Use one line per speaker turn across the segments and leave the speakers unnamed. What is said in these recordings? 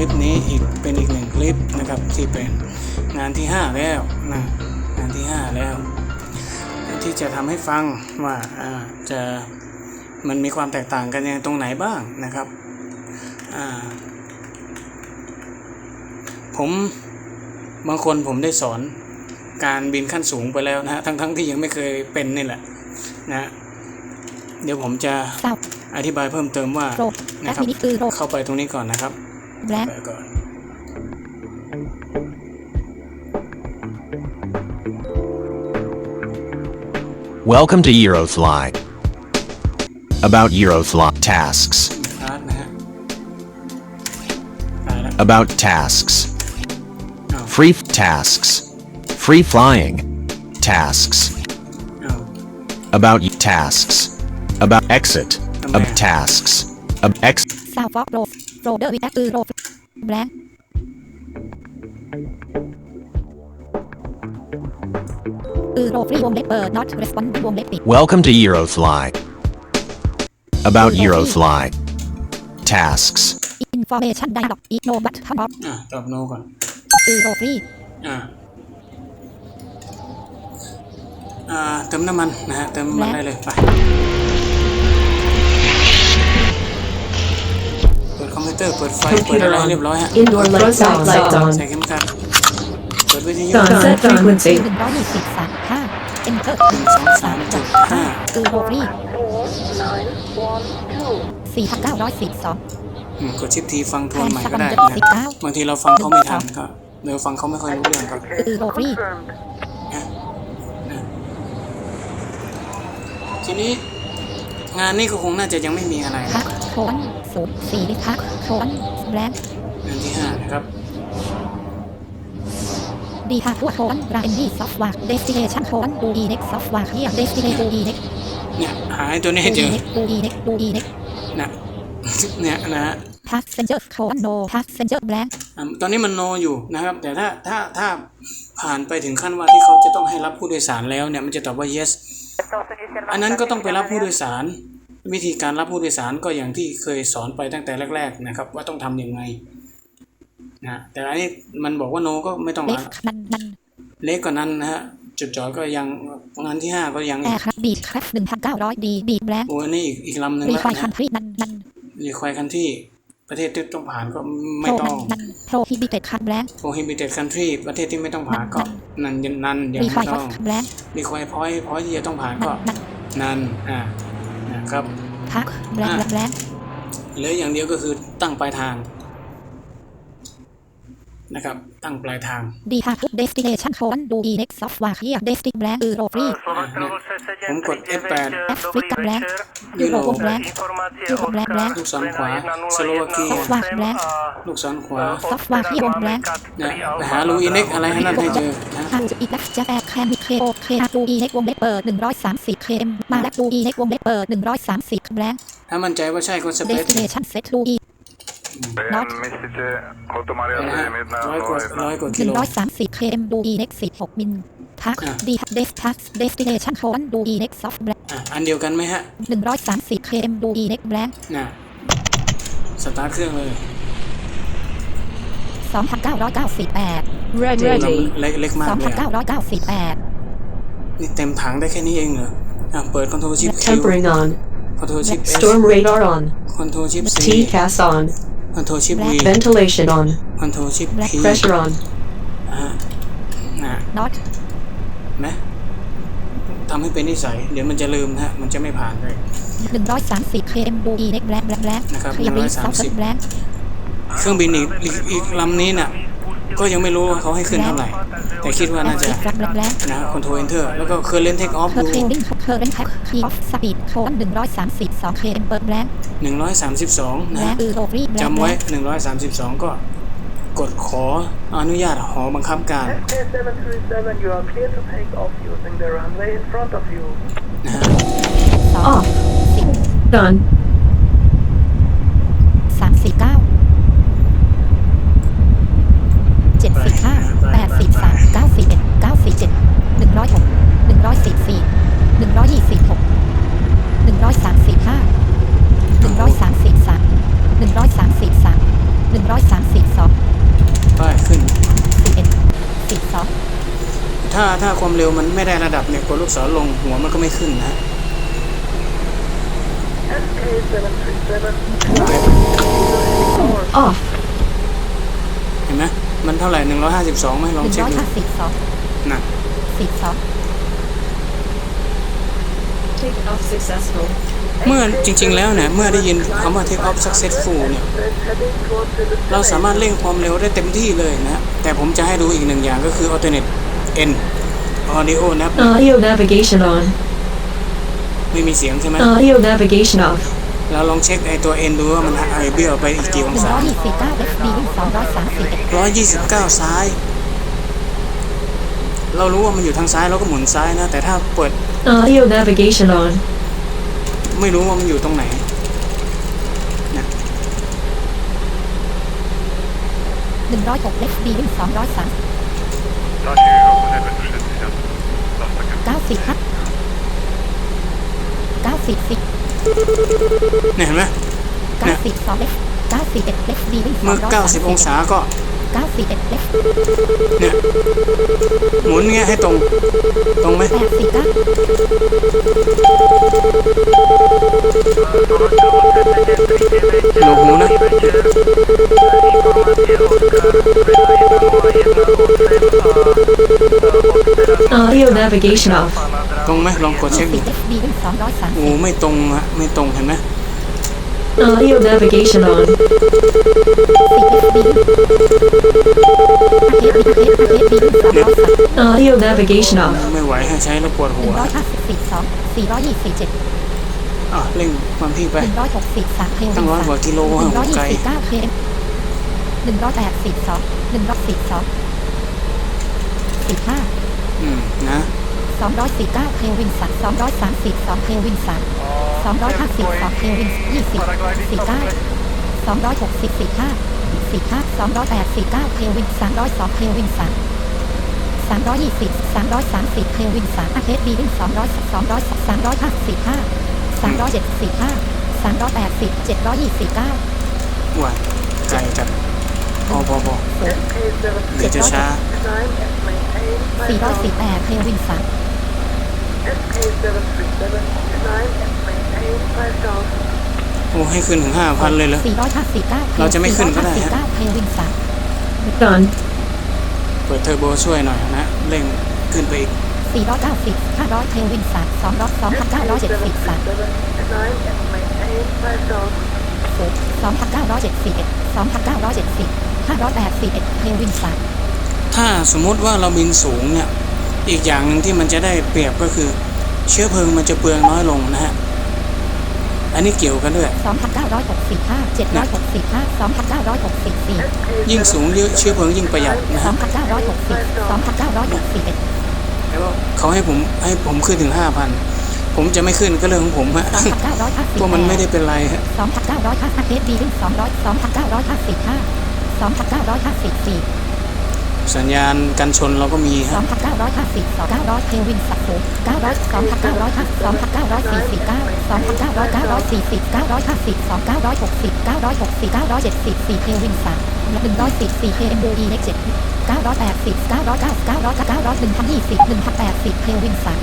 ลิปนี้อีกเป็นอีกหนึ่งคลิปนะครับที่เป็นงานที่ 5 แล้วนะงานที่ 5 แล้ว ที่จะทำให้ฟังว่าอ่าจะมันมีความแตกต่างกันยังไงตรงไหนบ้างนะครับอ่าผมบางคนผมได้สอนการบินขั้นสูงไปแล้วนะฮะทั้งๆที่ยังไม่เคยเป็นนี่แหละนะฮะเดี๋ยวผมจะ
เศร้า
อธิบายเพิ่มเติมว่า
โรคแอ
นะ
ด
ครับ
มินิคือโรค
เข้าไปตรงนี้ก่อนนะครับ
Welcome to Eurofly. About Eurofly tasks. About tasks. Free tasks. Free flying. Tasks. About tasks. About exit. Of tasks. Of
exit. แอคคือโรฟแบล็คคือโรฟรีวงเล็บเปิด not respond วงเล็บปิด
Welcome to Eurofly. About Eurofly. Tasks.
information dialog ignore button off
อะตอบโนก่อน
คือโรฟรี
อ่าอ่าเติมน้ำมันนะฮะเติมน้ำมันได้เลยไป คอมพิวเตอร์ เปิดไฟ เปิดอะไร
Computer on.
เรียบร้อยฮะ
Indoor lights out. Lights on.
ใส่เข็มขัดเปิดวิทยุ
Done. Set frequency.
หนึ่งร้อยยี่สิบสามห้า enter
หนึ่งสองสามจุดห้า
คือโรฟรีสี่พันเก้าร้อยสี่สอง
อืมกดชิปทีฟังทวนใหม่ก็ได้
แทน
นะ
สักวันเดือน19
บางทีเราฟังเขาไม่ทันก็เดี๋ยวฟังเขาไม่ค่อยรู้เรื่องก็
คือโรฟรี
ทีนี้งานนี้ก็คงน่าจะยังไม่มีอะไร
พั
นะ
กโคน ศูนย์สี่พักโคนแบล็ค
งานที่ห้านะครับ
ดีค่ะทั่วโคนรายดีซอฟต์แวร์เดสติเนชันโคนดูดีเน็กซอฟต์แวร์เฮียเดสติเนดูดีเน็ก
เนี่ยหาไอ้ตัวนี้ให้
ดู
เจ
ดี
อ
เน็กดูดีเน็กดูดีเน็ก
นะเนี่ยนะฮะ
พักเซนเจอร์โคนโนพักเซนเจอร์แบล็ค
อะตอนนี้มันโนอยู่นะครับ แต่ถ้าถ้าถ้าผ่านไปถึงขั้นว่าที่เขาจะต้องให้รับผู้โดยสารแล้วเนี่ยมันจะตอบว่า yes อันนั้นก็ต้องไปรับผู้โดยสาร วิธีการรับผู้โดยสารก็อย่างที่เคยสอนไปตั้งแต่แรก ๆ นะครับ ว่าต้องทำยังไงนะแต่อันนี้มันบอกว่าโนก็ไม่ต้อง
เล็ก
ละ
นันนัน
เล็กกว่านั้นนะฮะจุดจอดก็ยังงานที่ห้าก็ยัง
แอร์ครับบีดครับหนึ่งพันเก้าร้อยดีบีดแบล็ค
โอ้อันนี่อีกอีกลำหนึ่ง
รี
แล้ว
ไฟคัน
นะ
ทรีนันนัน
รีควายคันที่ประเทศที่ต้องผ่านก็
โป
ไม่
ร
ต้อง
นันโปรฮิบิเต็ดคันแบล็ค
prohibited country ประเทศที่ไม่ต้องผ่านก็นันยันนันยัง
รีไฟ
ไม่
คั
ต้
น
อง
แบล็ค
รีควายพอยพอยที่จะต้องผ่าน
นั
ก็
นนัน
นันอ่า นะครับ
พักแบล็คแบล็ค
เหลืออย่างเดียวก็คือตั้งปลายทาง นะครับ ตั้งปลายทาง
ดีค่ะทุกเดสติเนชันโคนดูดีเน็กซอฟต์แวร์เฮียเดสติแบล็คคือโรฟรี
ผมกด F8
Africa Black ยูโรแบล็คยูโรแบล็คแบล็ค
ลูกศรขวาสโลวาเกีย
ซอฟต์แวร์แบล็ค
ลูกศรขวา
ซอฟต์แวร์ที่วงแบล็ค
เนี่ยไปหาลูอินเน็กอะไรให้นั่นให้เจอนะ
ฮาจะอีกลักจะแอร์แคมิเคโอเคดูดีเน็กวงเล็บเปิดหนึ่งร้อยสามสิบเคเอ็มมาแล้วดูดีเน็กวงเล็บเปิดหนึ่งร้อยสามสิบแบล็ค
ถ้ามั่นใจว่าใช่ก็ส
เด
เป
ส
ซ
ติเนชันเซตดูดี Not.
Mislite Automaria
นะฮะ
Limit
ร้อยกว่าร้อยกว่า
ห
กิ
นึ่
โล
งร้อยสามสิบเคเอ็มดูดีเน็กสิบหกมิลพัก
อะ
ดีเดสทักเดสติเนชันโคนดูดีเน็กซอฟต์แบล็ค
อะอันเดียวกันไหมฮะ
หนึ่งร้อยสามสิบเคเอ็มดูดีเน็กแบล็ค
น่ะ สตาร์ทเครื่องเลย
สองพันเก้าร้อยเก้าสิบแปด
Ready
ลำเล็กเล็กมา
สอกง
เล
พัน
ย
เก้า
อะ
ร้อยเก้าสิบแปด
นี่เต็มถังได้แค่นี้เองเหรอ อะ เปิดคอนโทรลชิป
Tempering on
คอนโทรลชิป S
Storm radar on
คอนโทรลชิป C
TCAS on
ค อนโทรลชิป V
Ventilation on
คอนโทรลชิป P
Pressure on
อะน่ะ
น็อต
นะทำให้เป็นนิสัย เดี๋ยวมันจะลืมนะฮะ มันจะไม่ผ่านเลย
หนึ่งร้อยสามสิบเคเอ็มดูดีเน็กแบล็คแบล็คแบล็ค
นะครับ
เคลียร์บีซอฟต์
130
แบล็ค
เครื่องบินอีกอีกอีกลำนี้น่ะ ก็ยังไม่รู้ว่าเขาให้ขึ้นเท่าไหร่ แต่คิดว่าน่าจะ
แบล็คแบล็คแบล็ค
นะคอนโทรลเอนเตอร์แล้วก็เคอร์เรนเทคออฟ
เคอ
ดู
ร์เคลิงเคอร์เรนแท็กคีออฟสปีดโคนหนึ่งร้อยสามสิบสองเคเอ็มเปิดแบล็ค
132นะ
แบล็
ฮะ
คคือโรฟรีแบล็ค
จำไว้132ก็กดขออนุญาตหอบังคับการ
737, you are clear to take off using the runway in front of you.
นะฮะ
สอง
Off
สิบ
Done
สามสิบเก้าเจ็ดสิบห้าแปดสิบสามเก้าสิบเอ็ดเก้าสิบเจ็ดหนึ่งร้อยหกหนึ่งร้อยสิบสี่หนึ่งร้อยยี่สิบหกหนึ่งร้อยสามสิบห้าหนึ่งร้อยสามสิบสามหนึ่งร้อยสามสิบสามหนึ่งร้อย อยสามสิบสอง
ไปขึ้น
สิบเอ็ดสิบสอง
ถ้าถ้าความเร็วมันไม่ได้ระดับเนี่ยกดลูกศรลงหัวมันก็ไม่ขึ้นนะ
SK737
Off.
เห็นไหมมันเท่าไหร่152ไหมลอง
หนึ่ง
เช็ค
ร้อย
ดู
ห้าสิบสอง
นะ
สิบสอง
Take off successful.
เมื่อจริงๆแล้วเนี่ยเมื่อได้ยินคำว่า take off successful เนี่ย
heading towards the
เราสามารถเร่งความเร็วได้เต็มที่เลยนะ แต่ผมจะให้ดูอีกหนึ่งอย่างก็คือ alternate n audio นะ
Audio navigation on.
ไม่มีเสียงใช่ไหม
Audio navigation off.
เราลองเช็คไอตัว n ดูว่ามันไอเบี้ยวไปอีกกี่อ
ห
ง
นึ่ง
ศา
ร้อยยี่สิบเก้า FB วิ่งสองร้อยสามสิบเอ็ด
ร้อยยี่สิบเก้าซ้าย เรารู้ว่ามันอยู่ทางซ้ายเราก็หมุนซ้ายนะ แต่ถ้าเปิด
Audio navigation on.
ไม่รู้ว่ามันอยู่ตรงไหนนะ
หนึ่งร้อยหก FB วิ่ งสองร้อยสามเก้าสิบห้าเก้าสิบสิบ
เนี่ยเห็นไหม
เก้าสิบสอง F เก้าสิบเอ็ด FB วิ่งสอ
เมื่
ง
อ
ร้อยสามสิบ
90 องศาก็
เก้าสิบเอ็ด F
เนี่ยหมุนเงี้ยให้ตรง ตรงไหม
แปดสิบเก้า
หนวกหูนะ
Audio navigation off.
ตรงไหมลองกดเช็ค
สิ
ดู
บ FB วิ่งสองร้อยสาม
โอ้ไม่ตรงฮะไม่ตรงเห็นไหม
Audio navigation on.
สิบ FB อาเทสอาเทสอาเทสวิ่งสองร้อยสาม
Audio navigation off.
ไม่ไหวให้ใช้แล้วปวด
ห
หั
นึ่
ว
งร้อยห้าสิบสี่สองสี่ร้อยยี่สิบเจ็ด
อะเร่งความพี่ไป
หนึ่งร้อยหกสิบสามเพลง
ตั้งร้อยกว่ากิโล
หนึ่งร้อย
ไกล
ยี่สิบเก้าเพลงหนึ่งร้อยแปดสิบสองหนึ่งร้อยสิบสองสิบห้า
อืมนะ
สองร้อยสี่เก้าเพลงวินสันสองร้อยสามสิบสองเพลงวินสัน สองร้อยห้าสิบสองเพลงวินยี่สิบสี่เก้าสองร้อยหกสิบสี่ห้าสี่ห้าสองร้อยแปดสิบเก้าเพลงวินสามร้อยสองเพลงวินสันสามร้อยยี่สิบสามร้อยสามสิบเพลงวินสันอาเทสบีวินสองร้อยสองร้อยสามร้อยห้าสิบห้าสามร้อยเจ็ดสิบห้าสามร้อยแปดสิบเจ็ดร้อยยี่สิบเก้า
ไหวไกลจัดพอพอพอเดี๋ยวจะช้า
สี่ร้อยสี่แปดเพลงวินสัน
โอ้ให้ขึ้นถึงห้าพันเลยเหรอ
สี่ร้อยห้าสิบเก้า
เราจะไม่ขึ้นก็ได้ฮะ
เก้าเพลงวินสัน
Done.
เปิดเทอร์โบช่วยหน่อยนะเร่งขึ้นไปอีก
สี่ร้อยเก้าสิบห้าร้อยเพลงวินสันสองร้อยสองพันเก้าร้อยเจ็ดสิบสามสองพันเก้าร้อยเจ็ดสิบเอ็ดสองพันเก้าร้อยเจ็ดสิบห้าร้อยแปดสิบเอ็ดเพลงวินสัน
ถ้าสมมุติว่าเราบินสูงเนี่ย อีกอย่างหนึ่งที่มันจะได้เปรียบก็คือ เชื้อเพลิงมันจะเปลืองน้อยลงนะฮะ อันนี้เกี่ยวกันด้วย
สองพันเก้าร้อยหกสิบห้าเจ็ดร้อยหกสิบห้าสองพันเก้าร้อยหกสิบสี่
ยิ่งสูงเยอะเชื้อเพลิงยิ่งประหยัดนะ
สอ
ฮะ
งพันเก้าร้อยหกสิบสองพันเก้าร้อยหกสิบเอ็ด
แล้วเขาให้ผมให้ผมขึ้นถึงห้าพันผมจะไม่ขึ้นก็เรื่องของผมฮะ
สองพันเก้าร้อยห้าสิบ
ตัวมันไม่ได้เป็นไรฮะ
สองพันเก้าร้อยห้าสิบเอสดีวิ่งสองร้อยสองพันเก้าร้อยห้าสิบห้าสองพันเก้าร้อยห้าสิบสี่
สัญญาณกันชนเราก็มีค
สอ
ฮะ
งพันเก้าร้อยห้าสิบสองเก้าร้อยเพลวินสักโเก้าร้อยสองพันเก้าร้อยห้าสองพันเก้าร้อยสี่สิบเก้าสองพันเก้าร้อยเก้าร้อยสี่สิบเก้าร้อยห้าสิบสองเก้าร้อยหกสิบเก้าร้อยหกสิบเก้าร้อยเจ็ดสิบสี่เพลวินสักหนึ่งร้อยสิบสี่เพลงดูดีเน็กเจ็ดเก้าร้อยแปดสิบเก้าร้อยเก้าเก้าร้อยเก้าร้อยหนึ่งพันยี่สิบหนึ่งพันแปดสิบเพลวินสัก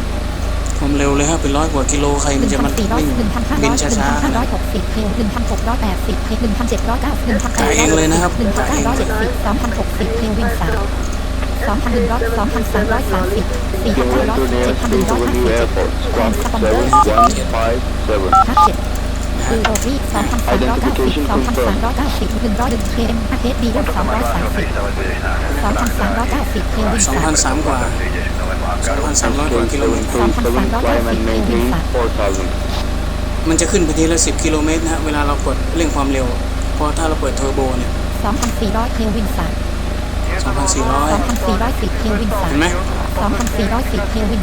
ผมเร็วเลยฮะเป็นร้อยกว่ากิโลใคร
ห
มัน
นึ่ง
จะ
พั
มาน
สี่ร้อย
วิ่ง
หนึ่งพันห้าร้
บิ
อนยหนึ่ง
ช้า
พันห้าร้อยหกสิบเพลงหนึ่งพันหกร้อยแปดสิบเพลงหนึ่งพันเจ็ดร้อยเก้าหนึ่งพันแปดร้อยหนึ่งพันเก้าร้อยเจ็ดสิบสองพันหกสิบเพลงวินสักสองพันหนึ่งร้อยสองพันสามร้อยสามสิบสี่พันเก้าร้อยเจ็ดพันหนึ่งร้อยห้าสิบเจ็ดพันสปอนเซอร์ห้าเจ็ดคือโอวีสองพันสามร้อยเก้าสิบสองพันสามร้อยเก้าสิบหนึ่งร้อยหนึ่งเคเอ็มอาเทสดีรุ่นสองร้อยสามสิบสองพันสามร้อยเก้าสิบเพลงวิน
สอง
สา
3,300กิโลเมตร
มัน
จะขึ้นไปทีละ 10 กิโลเมตรนะเวลาเรากดเร่งความเร็ว เพราะถ้าเราเปิดเทอร์โบเนี่ย
2,400เคลวินสาม2,400 2,410เคลวินสาม
เห็นไหม2,410
เคลวิน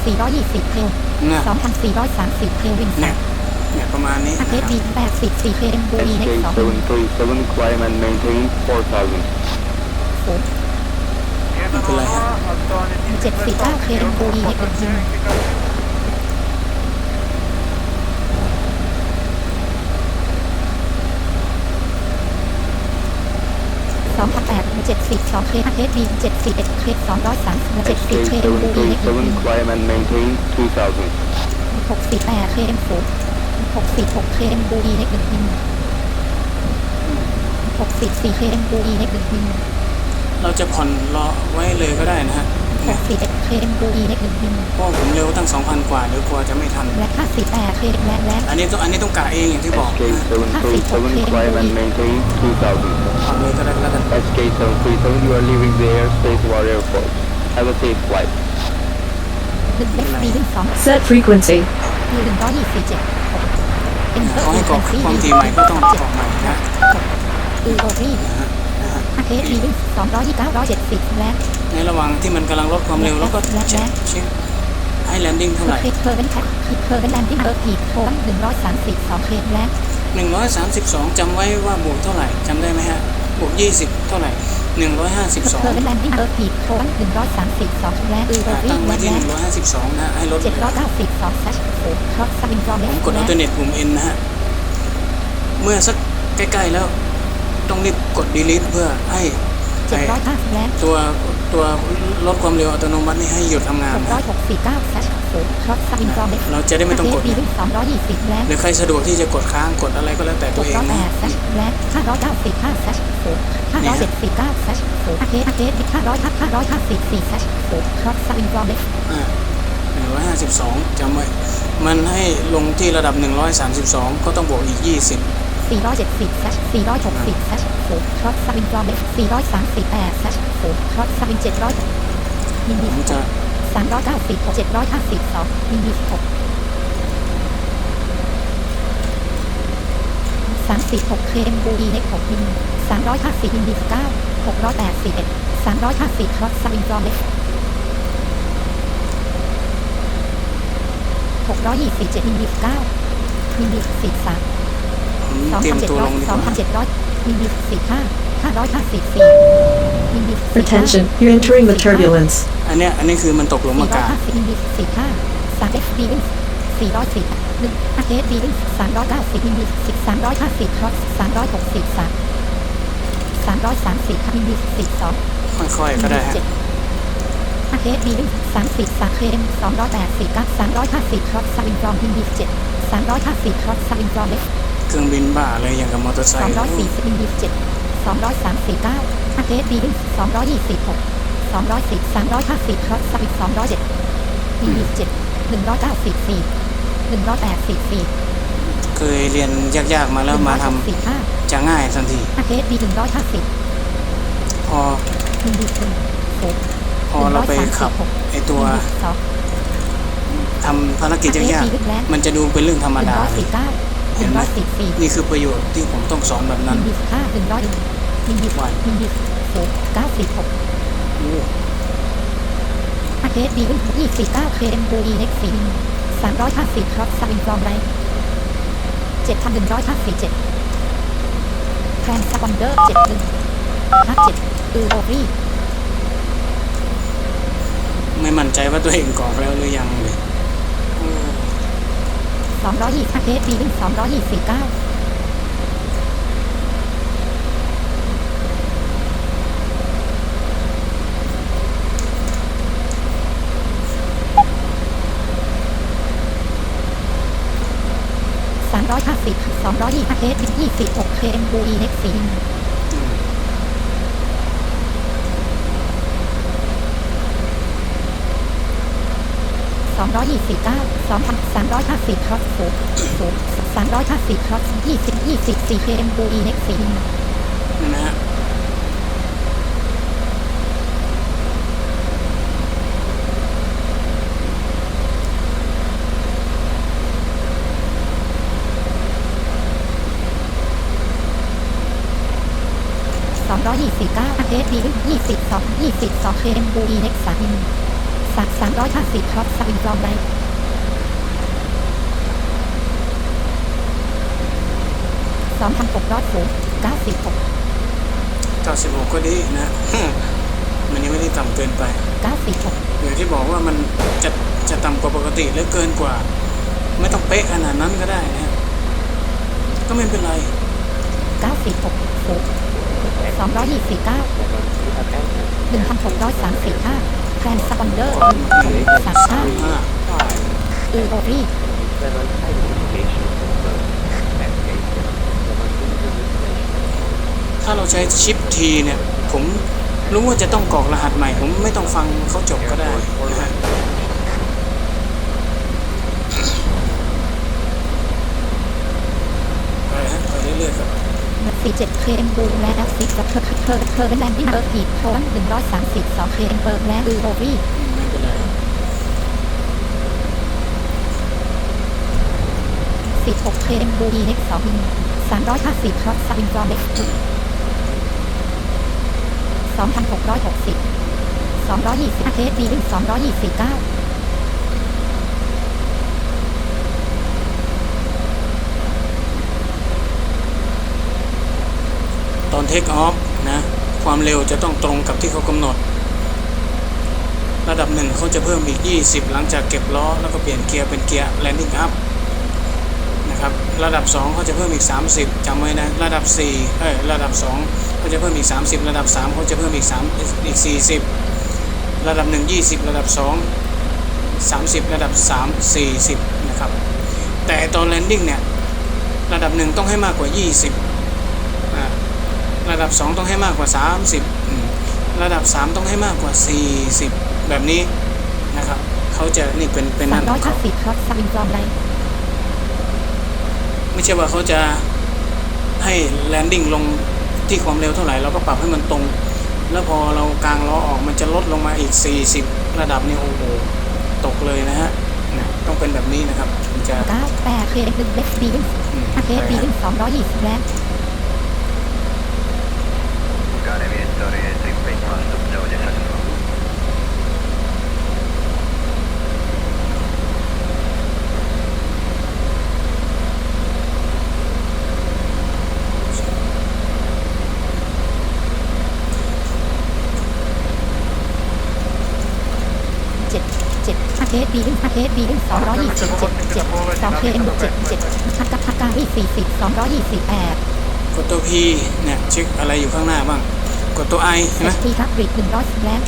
2,420เคลนะ2,430เคลวินสาม
เนี่ยประ
มาณนี้อาเทสดี84 kmv ใน2 7 requirement maintain 4,000 มันคืไรฮะเจ็
ด
สี่ก้าเคเมโออีเอ็มซีสองพันแปด
เจ็ดสี่สอง
เคเอสดีเจ็ดสี่เอ็ดเคสอง
ร้อยสา
มเจ็
ดสี่เคเมโออีเอ็มซีหกสี่แปดเคเมโฟหกสี่ห
กเคเม
โออีเอ็มซีหกสี่สี่เคเมโออี
เอ็มซี ราจะผ่อนรอไว้เลยก็ได้นะฮะเนี่ย
61 K M U E X 1
เพราะผมเร็วตั้ง2,000กว่าเดี๋ยวกลัวจะไม่ทัน
และ58 K และและ
อันนี้ต้องอันนี้ต้องกะเองอย่างที่บอก
SK
นะ
737, climb and maintain 2000.
ผ่อนเลยก็ได้แล้วกัน
SK 737, you are leaving the airspace of our airport. Have a safe flight.
1 X D 1
Set frequency.
2คือ127 Enter
เขาให้กรอกความถี่ใหม่ก็ต้องกรอกใหม่นะ
คือโอเค เคสดีสองร้อยยี่เก้าร้อยเจ็ดสิบและ
ในระหว่างที่มันกำลังลดความเร็วแล้วก็เช็คเช็คให้แลนดิ้งเท่าไหร่
เคสเพอร์เป็นแท็กเพอร์เป็นแลนดิ้งเบอร์ผีโค้งหนึ่งร้อยสามสิบสองเคสและ
132จำไว้ว่าบวกเท่าไหร่จำได้ไหมฮะบวก20 เท่าไหร่
เพอร์เป็น
152
แลนดิ้งเบอร์ผีโค้งหนึ่งร้อยสามสิบสองและอือโอ
อ่า
รี
ตั้งไว้
และ
ที่
และ
152นะฮะให้ลด
เจ็ดร้อยเก้าสิบสองแซชโฟครอสซับินจอม
ผมกดอัลเทอร์เนทปุ่ม N นะฮะเมื่อสักใกล้ ๆ แล้ว ต้องรีบกด delete เพื่อให้
เจ็ด
ไอ้
ร้อยห้าสิบและ
ตัวตัวลดความเร็วอัตโนมัตินี่ให้หยุดทำงาน
หก
นะ
ร้อยหกสิบเก้าแซชโฟครอสซับินจอม
เราจะได้ไม่ต้องกด
เคสดีสองร้อยยี่สิบและ
หรือใครสะดวกที่จะกดค้างกดอะไรก็แล้วแต่
ห
ตัว
ก
เอง
ร้อยแป
นะ
ดแซชและห้าร้อยเก้าสิบห้าแซชโฟห้าร้อยเจ็ดสิบเก้าแซชโฟอาเคสอาเคสห้าร้อยห้าร้อยห้าสิบสี่แซชโฟครอสซับินจอม
อ่า152จำไว้มันให้ลงที่ระดับ 132 ก็ต้องบวกอีก 20
470แซช460แซชโฟครอสซาบินจอมเบ438แซชโฟครอสซาบิน700มินดี
ผมจะ
390 752มินดี6 36เคมบูอีเล็ก6มิน350มินดี9 681 350ครอสซาบินจอมเบ627มินดี9มินดี43
ผม
สอง
เตรีย
พั
ม
ร้อย
งดี
ส
ก
อง
ว่า
พันเจ็ดร้อยมิลลิสิบห้าห้าร้อยห้าสิบสี่มิลลิสิบห้า
Attention, you're entering the turbulence.
อันเนี้ยอันนี้คือมัน
ดีเก้ามิลลิสิบสาม เอ็กซ์ดีวินสี่ร้อยสิบหนึ่งอาเคสดีวินสามร้อยเก้าสิบมิลลิสิบสามร้อยห้าสิบครอสสามร้อยหกสิบสามสามร้อยสามสิบมิลลิสิบสอง
ค่อยๆก็ได้ฮะ
เจ็ดอาเคสดีวินสามสิบสามเคมสองร้อยแปดสิบกับสามร้อยห้าสิบครอสซาบินจอมมิลลิเจ็ดสามร้อยห้าสิบครอสซาบินจอมเล็ก
เครื่องบินบ้าเลยอย่างกับมอเตอร์ไซ
สอง
ค์
ร้อยสี่สิบมิลลิเจ็ดสองร้อยสามสิบเก้าอาเคสดีวินสองร้อยยี่สิบหกสองร้อยสิบสามร้อยห้าสิบครอสซาบินสองร้อยเจ็ดมิลลิเจ็ดหนึ่งร้อยเก้าสิบสี่หนึ่งร้อยแปดสิบสี่
เคยเรียนยากๆมาแล้วมาทำ
สิบห้า
จะง่ายทันที
อาเคสดีหนึ่งร้อยห้าสิบ
พอ
มิลลิหนึ่งหก
พอเราไปขับไอตัว
สอง
ทำภารกิจยากๆมันจะดูเป็นเรื่องธรรม
หนึ่ง
ดา
ร้อย
เล
สิ
ย
บเก้า ห
เห็
นึ่
น
ง
ไหม
ร้อยสิบสี่
นี่คือประโยชน์ที่ผมต้องสอนแบบ
มิ
นั้น
ลลิห้าหนึ่งร้อยมิลลิมิลลิหกเก้าสิบหก
โอ้
อาเคสดีวินยี่สิบเก้าเคเอ็มบูอีเล็กสี่สามร้อยห้าสิบครอสซาบินฟลอมไรเจ็ดพันหนึ่งร้อยห้าสิบเจ็ดแทรนสปอนเดอร์เจ็ดหนึ่งห้าเจ็ดอือโอรี
ไม่มั่นใจว่าตัวเองกรอกแล้วหรือยังเลยเออ
สองร้อยยี่สิบเคสดีวินสองร้อยยี่สิบเก้าสามร้อยห้าสิบสองร้อยยี่สิบเคสยี่สิบหกเคเอ็มบูอีเล็กสี่ สองร้อยยี่สิบเก้าสองพันสามร้อยห้าสิบครอสโฟโฟสามร้อยห้าสิบครอสยี่สิบยี่สิบสี่เคเอ็มบูอีเล็กสี่
นั่นนะฮะ
สองร้อยยี่สิบเก้าเคสดียี่สิบสองยี่สิบสองเคเอ็มบูอีเล็ก สามสามสามร้อยห้าสิบครอสสวิงฟลอมไรสองพันหกร้อยหกเก้าสิบหก
96ก็ดีนะ มันยังไม่ได้ต่ำเกินไป
เก้าสิบหก
อย่างที่บอกว่ามันจะจะต่ำกว่าปกติหรือเกินกว่า ไม่ต้องเป๊ะขนาดนั้นก็ได้นะ ก็ไม่เป็นไร
เก้าสิบหกหกสองร้อยยี่สิบเก้าหนึ่งพันหกร้อยสามสิบห้าแท รนสปอนเดอร์สามห้า
ห้า
อูโอรี
ถ้าเราใช้ชิปทีเนี่ย ผมรู้ว่าจะต้องกรอกรหัสใหม่ ผมไม่ต้องฟังเขาจบก็ได้นะฮะไปฮะไปเรื่อยๆครับ
สี่เจ็ดเคมบูและแอฟซิกกับเธอเธอเธอเป็นแลนดิ้เบอร์ผิดโทนหนึ่งร้อยสามสิบสองเคมเบอร์และอูโอรี
ไม่
สิบหกเคมบูดีเน็กสองสามร้อยห้าสิบครอสซาบินกรอมเด็กสองพันหกร้อยหกสิบสองร้อยยี่สิบเคสดีวิ่งสองร้อยยี่สิบเก้า
ต อนเทคออฟนะความเร็วจะต้องตรงกับที่เขากำหนด ระดับหนึ่งเขาจะเพิ่มอีก 20 หลังจากเก็บล้อ แล้วก็เปลี่ยนเกียร์เป็นเกียร์ landing up นะครับระดับ 2เขาจะเพิ่มอีก 30จำไว้นะระดับ4เอ้ยระดับ2เขาจะเพิ่มอีก 30 ระดับ3เขาจะเพิ่มอีก3อีก 40 ระดับ 1 20 ระดับ 2 30 ระดับ 3 40 นะครับ แต่ตอน landing เนี่ย ระดับ 1 ต้องให้มากกว่า 20 ระดับ 2 ต้องให้มากกว่า 30อืมระดับ 3 ต้องให้มากกว่า 40 แบบนี้นะครับเขาจะนี่เป็นเป็น
สา
นั่
ม
นข
ร้อ
อยง
ห้า
เขา
สิบครอสซาบินกรอมไร
ไม่ใช่ว่าเขาจะให้แลนดิ้งลงที่ความเร็วเท่าไหร่เราก็ปรับให้มันตรง แล้วพอเรากางล้อออกมันจะลดลงมาอีก 40 ระดับนี่โอ้โหตกเลยนะฮะนะต้องเป็นแบบนี้นะครับถึงจะ
เก้าแปดเคสหนึ่งเล็กดีวิ่ง
อืม
ห้าเคสดีวิ่งสองร้อยยี่สิบแล้ว เจ็ดเจ็ดห้าเคสดีวิ่งห้าเคสดีวิ่งสองร้อยยี่สิบเจ็ดเจ็ดสองเคสเจ็ดเจ็ดฮักกับฮักการีสี่สิบสองร้อยยี่สิบแปด
กดตัว P เนี่ยเช็คอะไรอยู่ข้างหน้าบ้าง กดตัว I เห็นไหม
เอสทีครับกริดหนึ่งร้อยแล้ว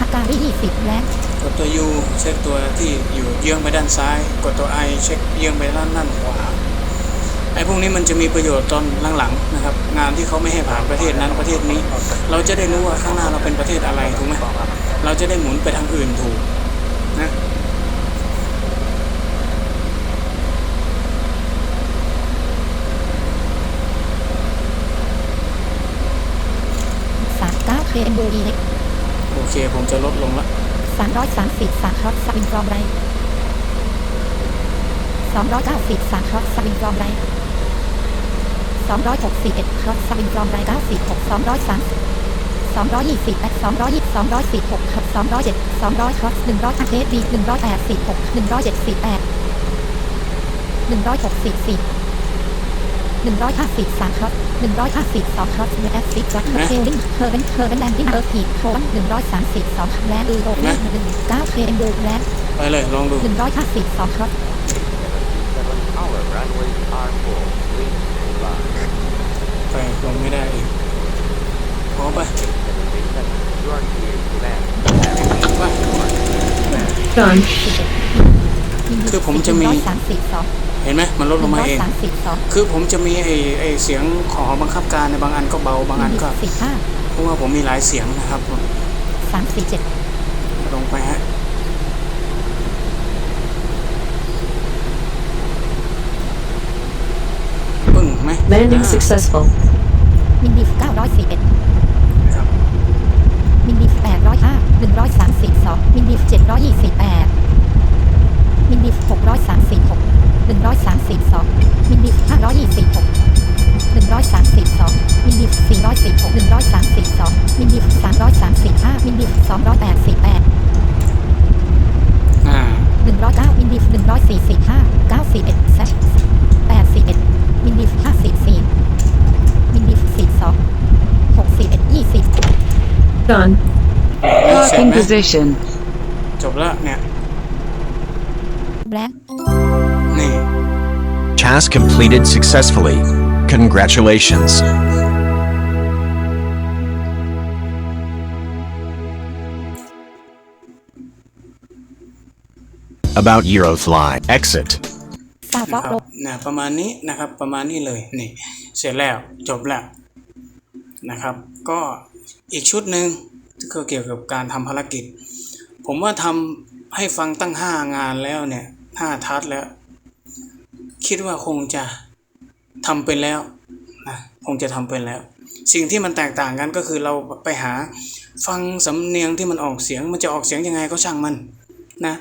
ฮักการียี่สิบแล้ว
กดตัว U เช็คตัวที่อยู่เยื้องไปด้านซ้าย กดตัว I เช็คเยื้องไปด้านด้านขวาไอ้พวกนี้มันจะมีประโยชน์ตอนหลังๆนะครับ งานที่เขาไม่ให้ผ่านประเทศนั้นประเทศนี้ เราจะได้รู้ว่าข้างหน้าเราเป็นประเทศอะไรถูกไหมเราจะได้หมุนไปทางอื่นถูกนะ
ส เก้าเอ็มบูดีเล็ก
โอเค ผมจะลดลงละ
สามร้อยสามสิบสามครอสซาบินกรอมไรสองร้อยเก้าสิบสามครอสซาบินกรอมไรสองร้อยหกสิบเอ็ดครอสซาบินกรอมไรเก้าสิบหกสองร้อยสามสองร้อยยี่สิบแปดสองร้อยยี่สองร้อยสิบหกครับสองร้อยเจ็ดสองร้อยครอสหนึ่งร้อยอาเคสดีหนึ่งร้อยแปดสิบหกหนึ่งร้อยเจ็ดสิบแปดหนึ่งร้อยหกสิบสิบหนึ่งร้อยห้าสิบสามครอส หนึ่งร้อยห้าสิบสองครอสเนแอฟซิกจัดเทลลิ่งเธอเป็นเธอเป็นแลนดิ้งเออร์พีโทนหนึ่งร้อยสามสิบสองแลนด์อูโอพีหนึ่งเก้าเคเอ็มบูแลนด์
ไปเลยลองดู
หนึ่งร้อยห้าสิบสองครอส
ไปลงไม่ได้อีกพอไปไป
Done.
คือผมจะมี
ร้อยสามสิบสอง
เห็นไหมมันลดลงมา
ร้อย
เอง
สามสิบสอง
คือผมจะมีไอไอเสียงของบังคับการในบางอันก็เบาบางอันก็
สิบห้า
เพราะว่าผมมีหลายเสียงนะครับผม
สามสี่เจ็ด
ลงไปฮะปึ้งไหม
Landing
อ่า
successful.
มินดีเก้าร้อยสี่เอ็ด
ครับ
มินดีแปดร้อยห้าหนึ่งร้อยสามสิบสองมินดีเจ็ดร้อยยี่สิบแปด มินดีหกร้อยสามสิบหกหนึ่งร้อยสามสิบสองมินดีห้าร้อยยี่สิบหกหนึ่งร้อยสามสิบสองมินดีสี่ร้อยสิบหกหนึ่งร้อยสามสิบสองมินดีสามร้อยสามสิบห้ามินดีสองร้อยแปดสิบแปด
อ่า
หนึ่งร้อยเก้ามินดีหนึ่งร้อยสี่สิบห้าเก้าสิบเอ็ดแซแปดสิบเอ็ดมินดีห้าสิบสี่มินดีสิบสองหกสิบเอ็ดยี่สิบ
Done.
เสร็จ
Parking
ไหม
position.
จบแล้วเนี่ย
task completed successfully. Congratulations. About Eurofly exit.
นะบประมาณนี้นะครับประมาณนี้เลยนี่เสร็จแล้วจบแล้วนะครับ ก็อีกชุดหนึ่งก็เกี่ยวกับการทำภารกิจ ผมว่าทำให้ฟังตั้ง 5 งานแล้วเนี่ยห้าทัสแล้ว คิดว่าคงจะทำเป็นแล้วนะคงจะทำเป็นแล้ว สิ่งที่มันแตกต่างกันก็คือเราไปหาฟังสำเนียงที่มันออกเสียงมันจะออกเสียงยังไงก็ช่างมันนะ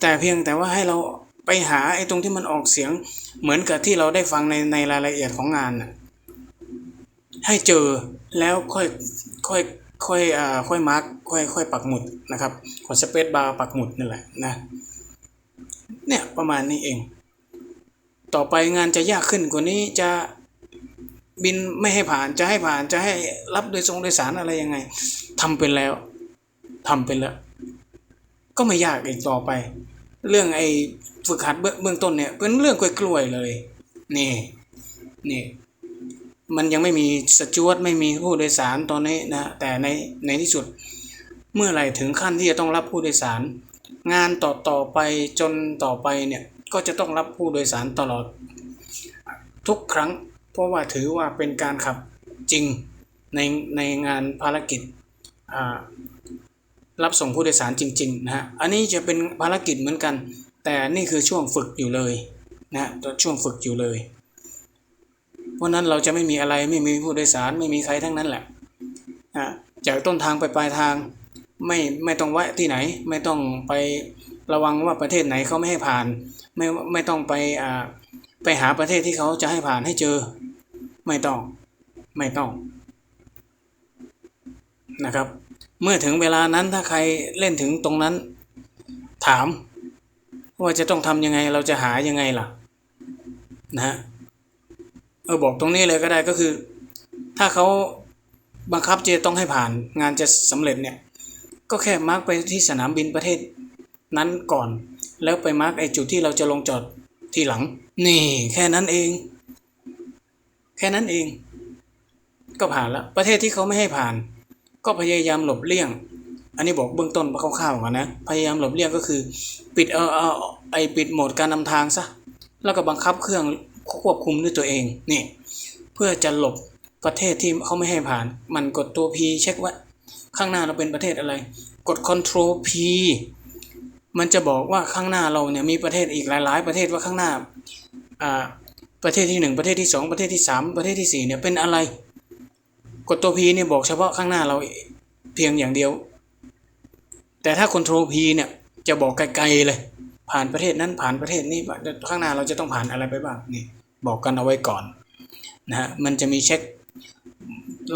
แต่เพียงแต่ว่าให้เราไปหาไอ้ตรงที่มันออกเสียงเหมือนกับที่เราได้ฟังในในรายละเอียดของงานนะให้เจอแล้วค่อยค่อยค่อยอ่าค่อยมาร์กค่อยค่อยปักหมุดนะครับกดสเปซบาร์ปักหมุดนั่นแหละนะเนี่ยประมาณนี้เอง ต่อไปงานจะยากขึ้นกว่านี้จะบินไม่ให้ผ่านจะให้ผ่านจะให้รับโดยทรงโดยสารอะไรยังไงทำเป็นแล้วทำเป็นแล้ว ก็ไม่ยากอีกต่อไป เรื่องไอ้ฝึกหัดเบื้องเบื้องต้นเนี่ยเป็นเรื่องกล้วยๆเลย นี่นี่มันยังไม่มีสจวตไม่มีผู้โดยสารตอนนี้นะแต่ในในที่สุด เมื่อไหร่ถึงขั้นที่จะต้องรับผู้โดยสาร งานต่อต่อไปจนต่อไปเนี่ย ก็จะต้องรับผู้โดยสารตลอด ทุกครั้ง เพราะว่าถือว่าเป็นการขับจริงในในงานภารกิจรับส่งผู้โดยสารจริงๆนะฮะอันนี้จะเป็นภารกิจเหมือนกัน แต่นี่คือช่วงฝึกอยู่เลยนะฮะช่วงฝึกอยู่เลย เพราะนั้นเราจะไม่มีอะไรไม่มีผู้โดยสารไม่มีใครทั้งนั้นแหละนะจากต้นทางไปปลายทางไม่ไม่ต้องแวะที่ไหน ไม่ต้องไป ระวังว่าประเทศไหนเขาไม่ให้ผ่าน ไม่ไม่ต้องไปอ่าไปหาประเทศที่เขาจะให้ผ่านให้เจอ ไม่ต้องไม่ต้องนะครับ เมื่อถึงเวลานั้นถ้าใครเล่นถึงตรงนั้น ถาม ว่าจะต้องทำยังไงเราจะหายังไงล่ะนะฮะเออบอกตรงนี้เลยก็ได้ก็คือ ถ้าเขาบังคับจะต้องให้ผ่านงานจะสำเร็จเนี่ย ก็แค่มาร์กไปที่สนามบินประเทศ นั้นก่อน แล้วไปมาร์กไอจุดที่เราจะลงจอดทีหลัง นี่แค่นั้นเอง แค่นั้นเอง ก็ผ่านละประเทศที่เขาไม่ให้ผ่าน ก็พยายามหลบเลี่ยง อันนี้บอกเบื้องต้นคร่าวๆก่อนนะ พยายามหลบเลี่ยงก็คือ ปิดเออเอาไอปิดโหมดการนำทางซะแล้วก็บังคับเครื่องควบคุมด้วยตัวเองนี่เพื่อจะหลบประเทศที่เขาไม่ให้ผ่าน มันกดตัว P เช็คว่าข้างหน้าเราเป็นประเทศอะไร กด Ctrl P มันจะบอกว่าข้างหน้าเราเนี่ยมีประเทศอีกหลาย ๆ ประเทศว่าข้างหน้าประเทศที่หนึ่งประเทศที่สองประเทศที่สามประเทศที่สี่เนี่ยเป็นอะไรกดตัว P เนี่ยบอกเฉพาะข้างหน้าเราเพียงอย่างเดียว แต่ถ้า Ctrl P เนี่ยจะบอกไกลๆเลย ผ่านประเทศนั้นผ่านประเทศนี้ข้างหน้าเราจะต้องผ่านอะไรไปบ้างนี่บอกกันเอาไว้ก่อนนะฮะมันจะมีเช็ค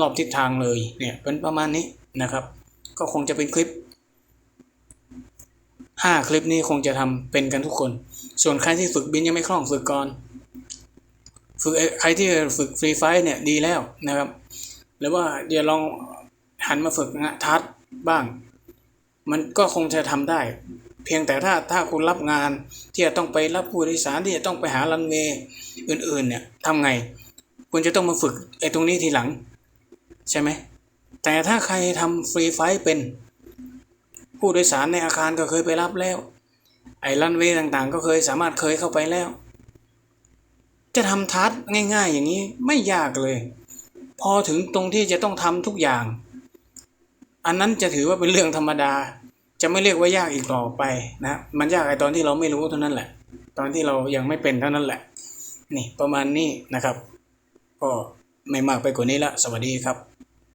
รอบทิศทางเลยเนี่ยเป็นประมาณนี้นะครับ ก็คงจะเป็นคลิป ห้าคลิปนี้คงจะทำเป็นกันทุกคน ส่วนใครที่ฝึกบินยังไม่คล่องฝึกก่อน ฝึกใครที่ฝึกฟรีไฟเนี่ยดีแล้วนะครับ หรือว่าเดี๋ยวลองหันมาฝึกงานทัศบ้าง มันก็คงจะทำได้ เพียงแต่ถ้าถ้าคุณรับงานที่จะต้องไปรับผู้โดยสารที่จะต้องไปหารันเวย์อื่นๆเนี่ยทำไง คุณจะต้องมาฝึกไอ้ตรงนี้ทีหลัง ใช่ไหมแต่ถ้าใครทำฟรีไฟท์เป็น ผู้โดยสารในอาคารก็เคยไปรับแล้ว ไอ้รันเวย์ต่างๆ ก็เคยสามารถเคยเข้าไปแล้ว จะทำทัศน์ง่าย ๆ อย่างนี้ไม่ยากเลย พอถึงตรงที่จะต้องทำทุกอย่าง อันนั้นจะถือว่าเป็นเรื่องธรรมดา จะไม่เรียกว่ายากอีกต่อไปนะมันยากไอ้ตอนที่เราไม่รู้เท่านั้นแหละ ตอนที่เรายังไม่เป็นเท่านั้นแหละ นี่ประมาณนี้นะครับ ก็ไม่มากไปกว่านี้ละสวัสดีครับ